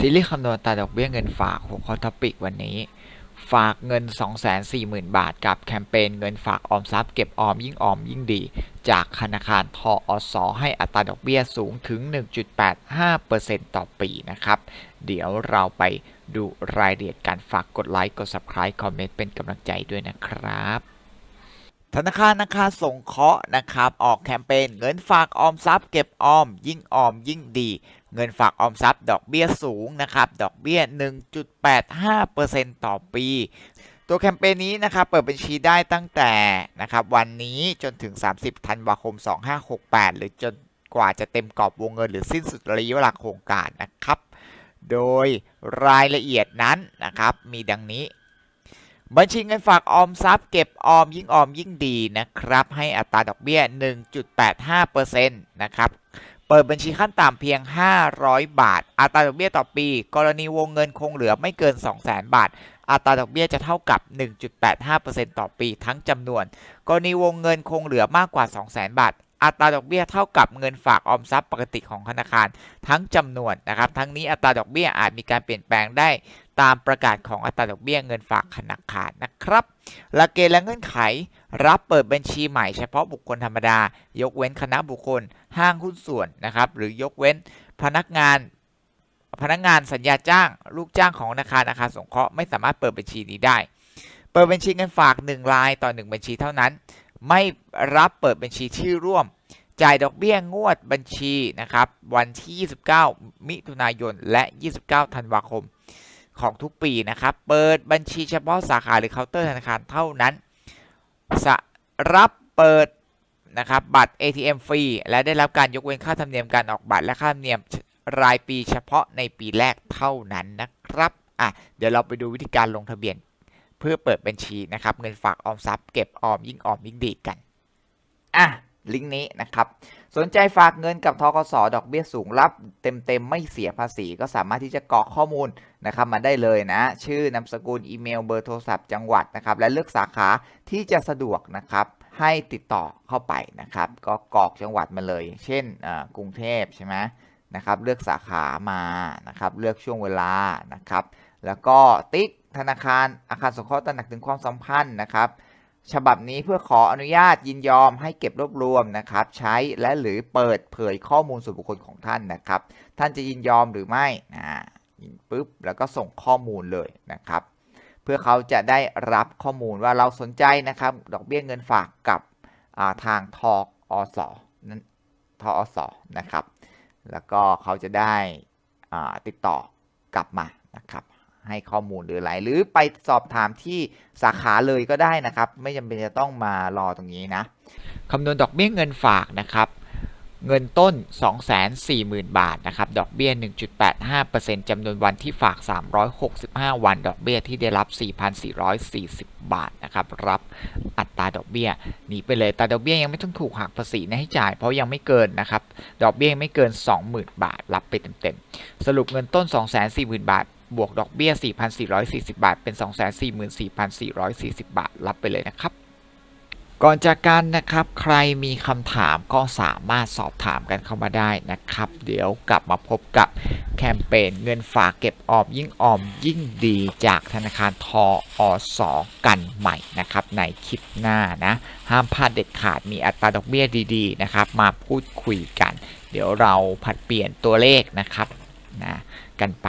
ซีรีส์คำนวณอัตราดอกเบี้ยเงินฝากหัวข้อท็อปิกวันนี้ ฝากเงิน 240,000 บาท กับแคมเปญเงินฝากออมทรัพย์เก็บออมยิ่งออมยิ่งดี จากธนาคารทออสอให้อัตราดอกเบี้ยสูงถึง 1.85%ต่อปีนะครับ เดี๋ยวเราไปดูรายละเอียดการฝากกดไลค์ กด Subscribe คอมเมนต์เป็นกำลังใจด้วยนะครับ ธนาคารนาคารสงเคราะห์นะครับออกแคมเปญเงินฝากออมทรัพย์เก็บออม ยิ่งออมยิ่งดี เงินฝากออมทรัพย์ดอกเบี้ยสูงนะครับดอกเบี้ย 1.85%ต่อปี ตัวแคมเปญนี้นะครับเปิดบัญชีได้ตั้งแต่นะครับวันนี้จนถึง 30ธันวาคม 2568 หรือจนกว่าจะเต็มกรอบวงเงินหรือสิ้นสุดระยะเวลาโครงการนะครับ โดยรายละเอียดนั้นนะครับมีดังนี้ บัญชีเงินฝากออมทรัพย์เก็บออมยิ่งออมยิ่งดีนะครับ ให้อัตราดอกเบี้ย 1.85%นะครับเปิดบัญชีขั้นต่ำเพียง 500 บาท อัตราดอกเบี้ยต่อปี กรณีวงเงินคงเหลือไม่เกิน 200,000 บาท อัตราดอกเบี้ยจะเท่ากับ 1.85%ต่อปีทั้งจำนวน กรณีวงเงินคงเหลือมากกว่า 200,000 บาท อัตราดอกเบี้ยเท่ากับเงินฝากออมทรัพย์ปกติของธนาคารทั้งจำนวนนะครับ ทั้งนี้อัตราดอกเบี้ยอาจมีการเปลี่ยนแปลงได้ตามประกาศของอัตราดอกเบี้ยเงินฝากธนาคารนะครับหลักเกณฑ์และเงื่อนไข รับเปิดบัญชีใหม่เฉพาะบุคคลธรรมดา ยกเว้นคณะบุคคล ห้างหุ้นส่วนนะครับหรือยกเว้นพนักงานพนักงานสัญญาจ้างลูกจ้างของธนาคารอาคารสงเคราะห์ไม่สามารถเปิดบัญชีนี้ได้ เปิดบัญชีเงินฝาก 1 รายต่อ 1 บัญชีเท่านั้น ไม่รับเปิดบัญชีชื่อร่วม จ่ายดอกเบี้ยงวดบัญชีนะครับ วันที่ 29 มิถุนายน และ 29 ธันวาคม ของทุกปีนะครับ เปิดบัญชีเฉพาะสาขาหรือเคาน์เตอร์ธนาคารเท่านั้นสรับเปิดนะครับบัตร ATM ฟรี และได้รับการยกเว้นค่าธรรมเนียมการออกบัตรและค่าธรรมเนียมรายปีเฉพาะในปีแรกเท่านั้นนะครับ อะ เดี๋ยวเราไปดูวิธีการลงทะเบียน เพื่อเปิดบัญชีนะครับ เงินฝากออมทรัพย์เก็บออมยิ่งออมยิ่งดีกัน อะ ลิงก์นี้นะครับ สนใจฝากเงินกับทกสดอกเบี้ยสูงรับ เต็มๆ ไม่เสียภาษี ก็สามารถที่จะกรอกข้อมูลนะครับมาได้เลยนะ ชื่อนามสกุลอีเมลเบอร์โทรศัพท์จังหวัดนะครับ และเลือกสาขาที่จะสะดวกนะครับให้ติดต่อเข้าไปนะครับ ก็กรอกจังหวัดมาเลย เช่นอ่ากรุงเทพใช่ไหมนะครับ เลือกสาขามานะครับ เลือกช่วงเวลานะครับ แล้วก็ติ๊ก ธนาคารอาคารสงเคราะห์ตระหนักถึงความสัมพันธ์นะครับฉบับนี้เพื่อขออนุญาตยินยอมให้เก็บรวบรวมนะครับ ใช้และหรือเปิดเผยข้อมูลส่วนบุคคลของท่านนะครับ ท่านจะยินยอมหรือไม่นะปุ๊บแล้วก็ส่งข้อมูลเลยนะครับ เพื่อเขาจะได้รับข้อมูลว่าเราสนใจนะครับ ดอกเบี้ยเงินฝากกับาทางทออสนั้นทออสนะครับ แล้วก็เขาจะได้ติดต่อกลับมานะครับ ให้ข้อมูลหรืออะไรหรือไปสอบถามที่สาขาเลยก็ได้นะครับ ไม่จำเป็นจะต้องมารอตรงนี้นะคำนวณดอกเบี้ยเงินฝากนะครับเงินต้น 240,000 บาทนะครับดอกเบี้ย 1.85%จำนวนวันที่ฝาก 365 วัน ดอกเบี้ยที่ได้รับ 4,440 บาทนะครับรับอัตราดอกเบี้ยหนีไปเลยแต่ดอกเบี้ยยังไม่ต้องถูกหักภาษีนะให้จ่าย เพราะยังไม่เกินนะครับดอกเบี้ยยังไม่เกิน 20,000 บาทรับไปเต็มๆ สรุปเงินต้น 240,000 บาท บวกดอกเบี้ย 4,440 บาท เป็น 244,440 บาท รับไปเลยนะครับ ก่อนจากกันนะครับ ใครมีคำถามก็สามารถสอบถามกันเข้ามาได้นะครับ เดี๋ยวกลับมาพบกับแคมเปญเงินฝากเก็บออมยิ่งออมยิ่งดีจากธนาคารทออสกันใหม่นะครับ ในคลิปหน้านะ ห้ามพลาดเด็ดขาดมีอัตราดอกเบี้ยดีๆนะครับ มาพูดคุยกัน เดี๋ยวเราผัดเปลี่ยนตัวเลขนะครับนะกันไป